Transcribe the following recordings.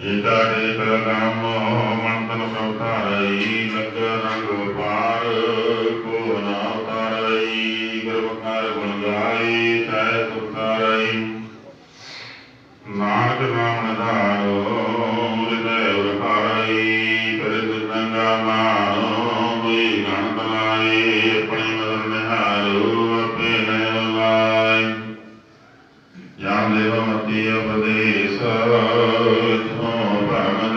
ਜੇਤਾ ਜੇਤ ਨਾਮ ਮਨ ਤਨ ਸਭ ਧਾਰਈ ਨਕ ਰੰਗ ਪਾਰ ਕੋ ਨਾ ਤਾਰਈ ਗੁਰਮਕਾਰ ਗੁਣ ਗਾਈ ਤੈ ਤੁ ਤਾਰਈ ਨਾਨਕ ਨਾਮ ਨਧਾਰੋ ਹਿਰਦੈ ਉਰਹਾਰਈ ਪਰ ਦੁਰੰਗਾ ਮਾਨੋ, ਕੋਈ ਗਣ ਬਲਾਈ ਆਪਣੀ ਮਦਦ ਨਿਹਾਰੋ, ਆਪੇ ਨੈ ਲਾਈ ਜਾਮ ਦੇਵ ਮਤੀ ਅਪਦੇ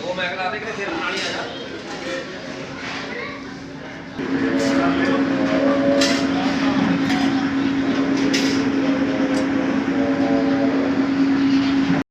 ਦੋ ਮੈਂ ਕਰਾ ਦੇ ਕਿ ਫਿਰ ਨਾਲ ਹੀ ਆ ਜਾ।